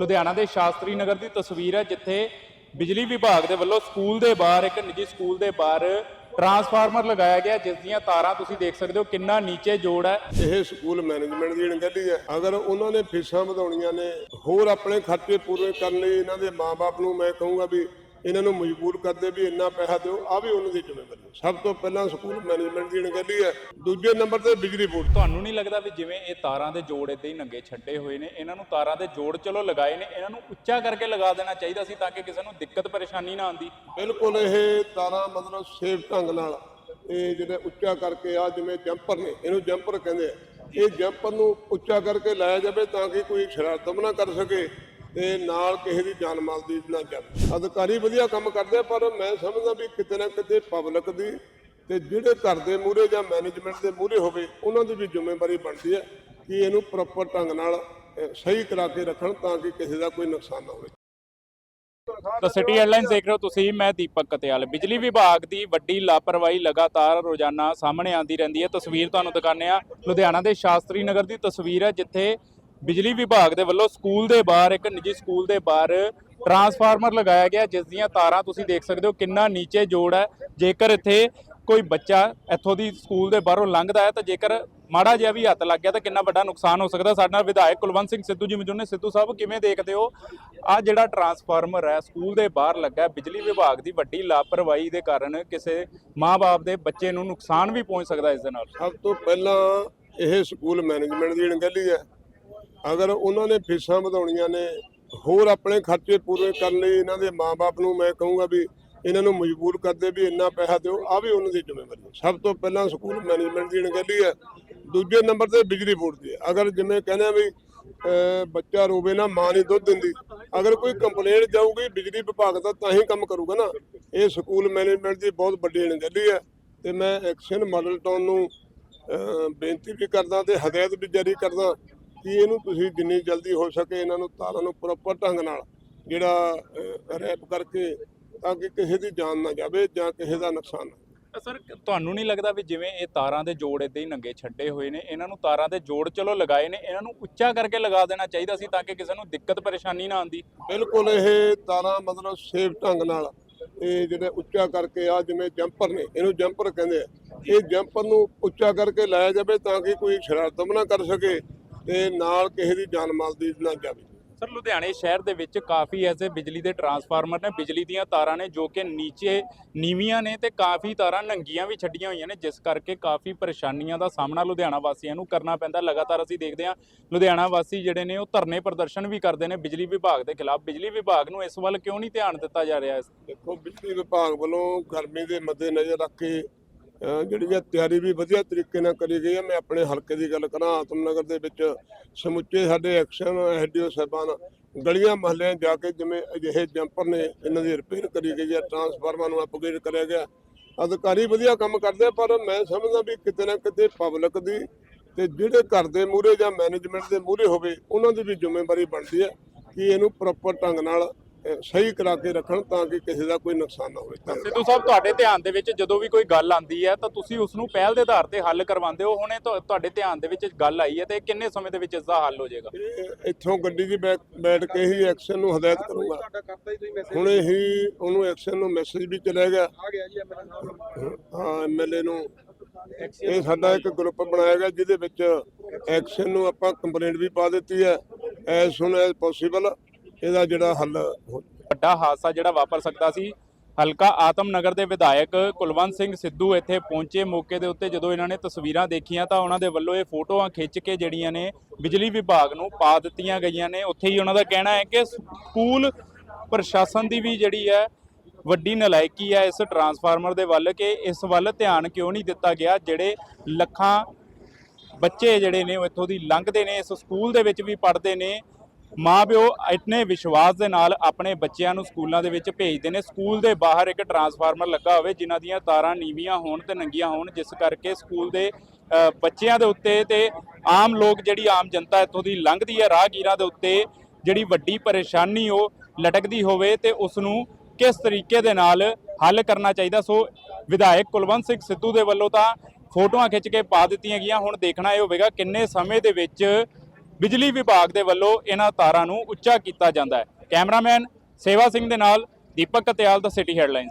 ਲੁਧਿਆਣਾ ਦੇ ਸ਼ਾਸਤਰੀ ਨਗਰ ਦੀ ਤਸਵੀਰ ਹੈ, ਜਿੱਥੇ ਬਿਜਲੀ ਵਿਭਾਗ ਦੇ ਵੱਲੋਂ ਸਕੂਲ ਦੇ ਬਾਹਰ, ਇੱਕ ਨਿੱਜੀ ਸਕੂਲ ਦੇ ਬਾਹਰ ਟਰਾਂਸਫਾਰਮਰ ਲਗਾਇਆ ਗਿਆ, ਜਿਸ ਦੀਆਂ ਤਾਰਾਂ ਤੁਸੀਂ ਦੇਖ ਸਕਦੇ ਹੋ, ਕਿੰਨਾ ਨੀਚੇ ਜੋੜ ਹੈ। ਇਹ ਸਕੂਲ ਮੈਨੇਜਮੈਂਟ ਦੀ ਅਣਗਹਿਲੀ ਹੈ, ਅਗਰ ਉਹਨਾਂ ਨੇ ਫੀਸਾਂ ਵਧਾਉਣੀਆਂ ਨੇ, ਹੋਰ ਆਪਣੇ ਖਰਚੇ ਪੂਰੇ ਕਰਨ ਲਈ ਇਹਨਾਂ ਦੇ ਮਾਪੇ ਨੂੰ ਮੈਂ ਕਹੂੰਗਾ ਵੀ ਇਹਨਾਂ ਨੂੰ ਮਜਬੂਰ ਕਰਦੇ ਵੀ ਇੰਨਾ ਪੈਸਾ ਦਿਓ ਆ ਵੀ ਉਹਨਾਂ ਦੀ ਜ਼ਿੰਮੇਵਾਰੀ ਹੈ। ਸਭ ਤੋਂ ਪਹਿਲਾਂ ਸਕੂਲ ਮੈਨੇਜਮੈਂਟ ਦੀ ਅਣਗਹਿਲੀ ਹੈ। ਦੂਜੇ ਨੰਬਰ ਤੇ ਬਿਜਲੀ ਬੋਰਡ। ਤੁਹਾਨੂੰ ਨਹੀਂ ਲੱਗਦਾ ਵੀ ਜਿਵੇਂ ਇਹ ਤਾਰਾਂ ਦੇ ਜੋੜ ਏਦਾਂ ਹੀ ਨੰਗੇ ਛੱਡੇ ਹੋਏ ਨੇ ਇਹਨਾਂ ਨੂੰ ਤਾਰਾਂ ਦੇ ਜੋੜ ਚਲੋ ਲਗਾਏ ਨੇ ਇਹਨਾਂ ਨੂੰ ਉੱਚਾ ਕਰਕੇ ਲਗਾ ਦੇਣਾ ਚਾਹੀਦਾ ਸੀ ਤਾਂ ਕਿ ਕਿਸੇ ਨੂੰ ਦਿੱਕਤ ਪਰੇਸ਼ਾਨੀ ਨਾ ਆਉਂਦੀ। ਬਿਲਕੁਲ ਇਹ ਤਾਰਾਂ ਮਤਲਬ ਸੇਫ ਢੰਗ ਨਾਲ ਇਹ ਜਿਹੜੇ ਉੱਚਾ ਕਰਕੇ ਆ ਜਿਵੇਂ ਜੰਪਰ ਨੇ ਇਹਨੂੰ ਜੰਪਰ ਕਹਿੰਦੇ ਆ। ਇਹ ਜੰਪਰ ਨੂੰ ਉੱਚਾ ਕਰਕੇ ਲਾਇਆ ਜਾਵੇ ਤਾਂ ਕਿ ਕੋਈ ਸ਼ਰਾਰਤ ਨਾ ਕਰ ਸਕੇ। ਤੇ ਨਾਲ ਕਿਸੇ ਦੀ ਜਾਨ ਮਾਲ ਦੀ ਨਾ ਜਾਵੇ। ਅਧਿਕਾਰੀ ਵਧੀਆ ਕੰਮ ਕਰਦੇ ਪਰ ਮੈਂ ਸਮਝਦਾ ਵੀ ਕਿਤੇ ਨਾ ਕਿਤੇ ਪਬਲਿਕ ਦੀ ਤੇ ਜਿਹੜੇ ਘਰ ਦੇ ਮੂਹਰੇ ਜਾਂ ਮੈਨੇਜਮੈਂਟ ਦੇ ਮੂਹਰੇ ਹੋਵੇ, ਉਹਨਾਂ ਦੀ ਵੀ ਜ਼ਿੰਮੇਵਾਰੀ ਬਣਦੀ ਹੈ ਕਿ ਇਹਨੂੰ ਪ੍ਰੋਪਰ ਢੰਗ ਨਾਲ ਸਹੀ ਕਰਾ ਕੇ ਰੱਖਣ ਤਾਂ ਕਿ ਕਿਸੇ ਦਾ ਕੋਈ ਨੁਕਸਾਨ ਨਾ ਹੋਵੇ। ਤਾਂ ਸਿਟੀ ਹੈਡਲਾਈਨਸ ਦੇਖ ਰਹੇ ਹੋ ਤੁਸੀਂ, ਮੈਂ ਦੀਪਕ ਕਤਿਆਲ। ਬਿਜਲੀ ਵਿਭਾਗ ਦੀ ਵੱਡੀ ਲਾਪਰਵਾਹੀ ਲਗਾਤਾਰ ਰੋਜ਼ਾਨਾ ਸਾਹਮਣੇ ਆਉਂਦੀ ਰਹਿੰਦੀ ਹੈ। ਤਸਵੀਰ ਤੁਹਾਨੂੰ ਦਿਖਾਉਂਦੇ ਆ ਲੁਧਿਆਣਾ ਦੇ ਸ਼ਾਸਤਰੀ ਨਗਰ ਦੀ ਤਸਵੀਰ ਹੈ, ਜਿੱਥੇ ਬਿਜਲੀ ਵਿਭਾਗ ਦੇ ਵੱਲੋਂ ਸਕੂਲ ਦੇ ਬਾਹਰ ਇੱਕ ਨਿੱਜੀ ਸਕੂਲ ਦੇ ਬਾਹਰ ਟਰਾਂਸਫਾਰਮਰ ਲਗਾਇਆ ਗਿਆ ਜਿਸ ਦੀਆਂ ਤਾਰਾਂ ਤੁਸੀਂ ਦੇਖ ਸਕਦੇ ਹੋ ਕਿੰਨਾ ਨੀਚੇ ਜੋੜ ਹੈ। ਜੇਕਰ ਇੱਥੇ ਕੋਈ ਬੱਚਾ ਇੱਥੋਂ ਦੀ ਸਕੂਲ ਦੇ ਬਾਹਰੋਂ ਲੰਘਦਾ ਹੈ ਤਾਂ ਜੇਕਰ ਮਾੜਾ ਜਿਹਾ ਵੀ ਹੱਥ ਲੱਗ ਗਿਆ ਤਾਂ ਕਿੰਨਾ ਵੱਡਾ ਨੁਕਸਾਨ ਹੋ ਸਕਦਾ। ਸਾਡੇ ਨਾਲ ਵਿਧਾਇਕ ਕੁਲਵੰਤ ਸਿੰਘ ਸਿੱਧੂ ਜੀ ਮੌਜੂਦ ਨੇ। ਸਿੱਧੂ ਸਾਹਿਬ ਕਿਵੇਂ ਦੇਖਦੇ ਹੋ? ਆ ਜਿਹੜਾ ਟਰਾਂਸਫਾਰਮਰ ਹੈ ਸਕੂਲ ਦੇ ਬਾਹਰ ਲੱਗਾ ਹੈ, ਬਿਜਲੀ ਵਿਭਾਗ ਦੀ ਵੱਡੀ ਲਾਪਰਵਾਹੀ ਦੇ ਕਾਰਨ ਕਿਸੇ ਮਾਂ-ਬਾਪ ਦੇ ਬੱਚੇ ਨੂੰ ਨੁਕਸਾਨ ਵੀ ਪਹੁੰਚ ਸਕਦਾ ਇਸ ਦੇ ਨਾਲ। ਸਭ ਤੋਂ ਪਹਿਲਾਂ ਇਹ ਸਕੂਲ ਮੈਨੇਜਮੈਂਟ ਦੀ ਅਣਗਹਿਲੀ ਹੈ ਅਗਰ ਉਹਨਾਂ ਨੇ ਫੀਸਾਂ ਵਧਾਉਣੀਆਂ ਨੇ, ਹੋਰ ਆਪਣੇ ਖਰਚੇ ਪੂਰੇ ਕਰਨ ਲਈ ਇਹਨਾਂ ਦੇ ਮਾਪੇ ਨੂੰ ਮੈਂ ਕਹੂੰਗਾ ਵੀ ਇਹਨਾਂ ਨੂੰ ਮਜਬੂਰ ਕਰਦੇ ਵੀ ਇੰਨਾ ਪੈਸਾ ਦਿਓ ਆ ਵੀ ਉਹਨਾਂ ਦੀ ਜ਼ਿੰਮੇਵਾਰੀ ਹੈ। ਸਭ ਤੋਂ ਪਹਿਲਾਂ ਸਕੂਲ ਮੈਨੇਜਮੈਂਟ ਦੀ ਅਣਗਹਿਲੀ ਹੈ। ਦੂਜੇ ਨੰਬਰ ਤੇ ਬਿਜਲੀ ਬੋਰਡ ਦੀ ਅਗਰ ਜਿਵੇਂ ਕਹਿੰਦੇ ਆ ਵੀ ਬੱਚਾ ਰੋਵੇ ਨਾ, ਮਾਂ ਨਹੀਂ ਦੁੱਧ ਦਿੰਦੀ, ਅਗਰ ਕੋਈ ਕੰਪਲੇਂਟ ਜਾਊਗੀ ਬਿਜਲੀ ਵਿਭਾਗ ਦਾ, ਤਾਂ ਹੀ ਕੰਮ ਕਰੂਗਾ ਨਾ। ਇਹ ਸਕੂਲ ਮੈਨੇਜਮੈਂਟ ਦੀ ਬਹੁਤ ਵੱਡੀ ਅਣਗਹਿਲੀ ਹੈ ਤੇ ਮੈਂ ਐਕਸ਼ਨ ਮਾਡਲ ਟਾਊਨ ਨੂੰ ਬੇਨਤੀ ਵੀ ਕਰਦਾ ਤੇ ਹਦਾਇਤ ਵੀ ਜਾਰੀ ਕਰਦਾ ਕਿ ਇਹਨੂੰ ਤੁਸੀਂ ਜਿੰਨੀ ਜਲਦੀ ਹੋ ਸਕੇ ਇਹਨਾਂ ਨੂੰ ਤਾਰਾਂ ਨੂੰ ਪ੍ਰੋਪਰ ਢੰਗ ਨਾਲ ਜਿਹੜਾ ਰੈਪ ਕਰਕੇ ਤਾਂ ਕਿ ਕਿਸੇ ਦੀ ਜਾਨ ਨਾ ਜਾਵੇ ਜਾਂ ਕਿਸੇ ਦਾ ਨੁਕਸਾਨ ਨਾ। ਸਰ ਤੁਹਾਨੂੰ ਨਹੀਂ ਲੱਗਦਾ ਵੀ ਜਿਵੇਂ ਇਹ ਤਾਰਾਂ ਦੇ ਜੋੜ ਏਦਾਂ ਹੀ ਨੰਗੇ ਛੱਡੇ ਹੋਏ ਨੇ ਇਹਨਾਂ ਨੂੰ ਤਾਰਾਂ ਦੇ ਜੋੜ ਚਲੋ ਲਗਾਏ ਨੇ ਇਹਨਾਂ ਨੂੰ ਉੱਚਾ ਕਰਕੇ ਲਗਾ ਦੇਣਾ ਚਾਹੀਦਾ ਸੀ ਤਾਂ ਕਿ ਕਿਸੇ ਨੂੰ ਦਿੱਕਤ ਪਰੇਸ਼ਾਨੀ ਨਾ ਆਉਂਦੀ ਬਿਲਕੁਲ ਇਹ ਤਾਰਾਂ ਮਤਲਬ ਸੇਫ ਢੰਗ ਨਾਲ ਇਹ ਜਿਹੜੇ ਉੱਚਾ ਕਰਕੇ ਆ ਜਿਵੇਂ ਜੰਪਰ ਨੇ ਇਹਨੂੰ ਜੰਪਰ ਕਹਿੰਦੇ ਆ ਇਹ ਜੰਪਰ ਨੂੰ ਉੱਚਾ ਕਰਕੇ ਲਾਇਆ ਜਾਵੇ ਤਾਂ ਕਿ ਕੋਈ ਸ਼ਰਾਰਤ ਨਾ ਕਰ ਸਕੇ ਤੇ ਨਾਲ ਕਿਸੇ ਦੀ ਜਾਨ ਮਾਲ ਦੀ ਨਾ ਜਾਵੇ। ਸਰ ਲੁਧਿਆਣੇ ਸ਼ਹਿਰ ਦੇ ਵਿੱਚ ਕਾਫੀ ਐਸੇ ਬਿਜਲੀ ਦੇ ਟਰਾਂਸਫਾਰਮਰ ਨੇ ਬਿਜਲੀ ਦੀਆਂ ਤਾਰਾਂ ਨੇ ਜੋ ਕਿ ਨੀਚੇ ਨੀਵੀਆਂ ਨੇ ਤੇ ਕਾਫੀ ਤਾਰਾਂ ਨੰਗੀਆਂ ਵੀ ਛੱਡੀਆਂ ਹੋਈਆਂ ਨੇ ਜਿਸ ਕਰਕੇ ਕਾਫੀ ਪਰੇਸ਼ਾਨੀਆਂ ਦਾ ਸਾਹਮਣਾ ਲੁਧਿਆਣਾ ਵਾਸੀਆਂ ਨੂੰ ਕਰਨਾ ਪੈਂਦਾ। ਲਗਾਤਾਰ ਅਸੀਂ ਦੇਖਦੇ ਹਾਂ ਲੁਧਿਆਣਾ ਵਾਸੀ ਜਿਹੜੇ ਨੇ ਉਹ ਧਰਨੇ ਪ੍ਰਦਰਸ਼ਨ ਵੀ ਕਰਦੇ ਨੇ ਬਿਜਲੀ ਵਿਭਾਗ ਦੇ ਖਿਲਾਫ। ਬਿਜਲੀ ਵਿਭਾਗ ਨੂੰ ਇਸ ਵੱਲ ਕਿਉਂ ਨਹੀਂ ਧਿਆਨ ਦਿੱਤਾ ਜਾ ਰਿਹਾ ਦੇਖੋ ਬਿਜਲੀ ਵਿਭਾਗ ਵੱਲੋਂ ਗਰਮੀ ਦੇ ਮੱਦੇ ਨਜ਼ਰ ਰੱਖ ਕੇ ਜਿਹੜੀ ਇਹ ਤਿਆਰੀ ਵੀ ਵਧੀਆ ਤਰੀਕੇ ਨਾਲ ਕਰੀ ਗਈ ਹੈ, ਮੈਂ ਆਪਣੇ ਹਲਕੇ ਦੀ ਗੱਲ ਕਰਾਂ ਆਤਮਨਗਰ ਦੇ ਵਿੱਚ ਸਮੁੱਚੇ ਸਾਡੇ ਐਕਸ਼ਨ ਐਸਡੀਓ ਸਾਹਿਬਾਨ ਗਲੀਆਂ ਮਹੱਲਿਆਂ ਜਾ ਕੇ ਜਿਵੇਂ ਅਜਿਹੇ ਜੰਪਰ ਨੇ, ਇਹਨਾਂ ਦੀ ਰਿਪੇਅਰ ਕਰੀ ਗਈ ਹੈ ਟਰਾਂਸਫਾਰਮਰ ਨੂੰ ਅਪਗ੍ਰੇਡ ਕਰਿਆ ਗਿਆ। ਅਧਿਕਾਰੀ ਵਧੀਆ ਕੰਮ ਕਰਦੇ ਪਰ ਮੈਂ ਸਮਝਦਾ ਵੀ ਕਿਤੇ ਨਾ ਕਿਤੇ ਪਬਲਿਕ ਦੀ ਤੇ ਜਿਹੜੇ ਘਰ ਦੇ ਮੂਹਰੇ ਜਾਂ ਮੈਨੇਜਮੈਂਟ ਦੇ ਮੂਹਰੇ ਹੋਵੇ, ਉਹਨਾਂ ਦੀ ਵੀ ਜ਼ਿੰਮੇਵਾਰੀ ਬਣਦੀ ਹੈ ਕਿ ਇਹਨੂੰ ਪ੍ਰੋਪਰ ਢੰਗ ਨਾਲ ਸਹੀ ਕਰਾ ਕੇ ਰੱਖਣ ਤਾਂ ਕਿ ਕਿਸੇ ਦਾ ਕੋਈ ਨੁਕਸਾਨ ਨਾ ਹੋਵੇ। ਸਿੱਧੂ ਸਾਹਿਬ ਤੁਹਾਡੇ ਧਿਆਨ ਦੇ ਵਿੱਚ ਜਦੋਂ ਵੀ ਕੋਈ ਗੱਲ ਆਉਂਦੀ ਹੈ ਤਾਂ ਤੁਸੀਂ ਉਸ ਨੂੰ ਪਹਿਲ ਦੇ ਆਧਾਰ ਤੇ ਹੱਲ ਕਰਵਾਉਂਦੇ ਹੋ। ਹੁਣੇ ਤੁਹਾ- ਤੁਹਾਡੇ ਧਿਆਨ ਦੇ ਵਿੱਚ ਗੱਲ ਆਈ ਹੈ ਤੇ ਕਿੰਨੇ ਸਮੇਂ ਦੇ ਵਿੱਚ ਇਸ ਦਾ ਹੱਲ ਹੋ ਜਾਏਗਾ? ਇੱਥੋਂ ਗੱਡੀ ਬੈ- ਬੈਠ ਕੇ ਹੀ ਐਕਸ਼ਨ ਨੂੰ ਹਦਾਇਤ ਕਰੂੰਗਾ। ਹੁਣੇ ਹੀ ਉਹਨੂੰ ਐਕਸ਼ਨ ਨੂੰ ਮੈਸੇਜ ਵੀ ਚਲਿਆ ਗਿਆ। ਹਾਂ ਐਮਐਲਏ ਨੂੰ। ਇਹ ਸਾਡਾ ਇੱਕ ਗਰੁੱਪ ਬਣਾਇਆ ਗਿਆ ਜਿਹਦੇ ਵਿੱਚ ਐਕਸ਼ਨ ਨੂੰ ਆਪਾਂ ਕੰਪਲੇਂਟ ਵੀ ਪਾ ਦਿੱਤੀ ਹੈ। ਐਸ ਸੁਨ ਐਸ ਪੋਸੀਬਲ ਇਹਦਾ ਜਿਹੜਾ ਹੱਲ ਹੋ ਵੱਡਾ ਹਾਦਸਾ ਜਿਹੜਾ ਵਾਪਰ ਸਕਦਾ ਸੀ, ਹਲਕਾ ਆਤਮ ਨਗਰ ਦੇ ਵਿਧਾਇਕ ਕੁਲਵੰਤ ਸਿੰਘ ਸਿੱਧੂ ਇੱਥੇ ਪਹੁੰਚੇ ਮੌਕੇ ਦੇ ਉੱਤੇ ਜਦੋਂ ਇਹਨਾਂ ਨੇ ਤਸਵੀਰਾਂ ਦੇਖੀਆਂ ਤਾਂ ਉਹਨਾਂ ਦੇ ਵੱਲੋਂ ਇਹ ਫੋਟੋਆਂ ਖਿੱਚ ਕੇ ਜਿਹੜੀਆਂ ਨੇ ਬਿਜਲੀ ਵਿਭਾਗ ਨੂੰ ਪਾ ਦਿੱਤੀਆਂ ਗਈਆਂ ਨੇ। ਉੱਥੇ ਹੀ ਉਹਨਾਂ ਦਾ ਕਹਿਣਾ ਹੈ ਕਿ ਸਕੂਲ ਪ੍ਰਸ਼ਾਸਨ ਦੀ ਵੀ ਜਿਹੜੀ ਹੈ, ਵੱਡੀ ਨਲਾਇਕੀ ਹੈ ਇਸ ਟਰਾਂਸਫਾਰਮਰ ਦੇ ਵੱਲ ਕਿ ਇਸ ਵੱਲ ਧਿਆਨ ਕਿਉਂ ਨਹੀਂ ਦਿੱਤਾ ਗਿਆ, ਜਿਹੜੇ ਲੱਖਾਂ ਬੱਚੇ ਜਿਹੜੇ ਨੇ ਉਹ ਇੱਥੋਂ ਦੀ ਲੰਘਦੇ ਨੇ, ਇਸ ਸਕੂਲ ਦੇ ਵਿੱਚ ਵੀ ਪੜ੍ਹਦੇ ਨੇ। ਮਾਪਿਓ ਇਤਨੇ ਵਿਸ਼ਵਾਸ ਦੇ ਨਾਲ ਆਪਣੇ ਬੱਚਿਆਂ ਨੂੰ ਸਕੂਲਾਂ ਦੇ ਵਿੱਚ ਭੇਜਦੇ ਨੇ। ਸਕੂਲ ਦੇ ਬਾਹਰ ਇੱਕ ਟਰਾਂਸਫਾਰਮਰ ਲੱਗਾ ਹੋਵੇ, ਜਿਨ੍ਹਾਂ ਦੀਆਂ ਤਾਰਾਂ ਨੀਵੀਆਂ ਹੋਣ ਤੇ ਨੰਗੀਆਂ ਹੋਣ, ਜਿਸ ਕਰਕੇ ਸਕੂਲ ਦੇ ਬੱਚਿਆਂ ਦੇ ਉੱਤੇ ਤੇ ਆਮ ਲੋਕ ਜਿਹੜੀ ਆਮ ਜਨਤਾ ਇੱਥੋਂ ਦੀ ਲੰਘਦੀ ਹੈ, ਰਾਹਗੀਰਾਂ ਦੇ ਉੱਤੇ ਜਿਹੜੀ ਵੱਡੀ ਪਰੇਸ਼ਾਨੀ ਉਹ ਲਟਕਦੀ ਹੋਵੇ ਤੇ ਉਸ ਨੂੰ ਕਿਸ ਤਰੀਕੇ ਦੇ ਨਾਲ ਹੱਲ ਕਰਨਾ ਚਾਹੀਦਾ। ਸੋ ਵਿਧਾਇਕ ਕੁਲਵੰਤ ਸਿੰਘ ਸਿੱਧੂ ਦੇ ਵੱਲੋਂ ਤਾਂ ਫੋਟੋਆਂ ਖਿੱਚ ਕੇ ਪਾ ਦਿੱਤੀਆਂ ਗਈਆਂ। ਹੁਣ ਦੇਖਣਾ ਇਹ ਹੋਵੇਗਾ ਕਿੰਨੇ ਸਮੇਂ ਦੇ ਵਿੱਚ ਬਿਜਲੀ ਵਿਭਾਗ ਦੇ ਵੱਲੋਂ ਇਹਨਾਂ ਤਾਰਾਂ ਨੂੰ ਉੱਚਾ ਕੀਤਾ ਜਾਂਦਾ ਹੈ। ਕੈਮਰਾਮੈਨ ਸੇਵਾ ਸਿੰਘ ਦੇ ਨਾਲ ਦੀਪਕ ਕਤਿਆਲ ਦਾ ਸਿਟੀ ਹੈਡਲਾਈਨਸ।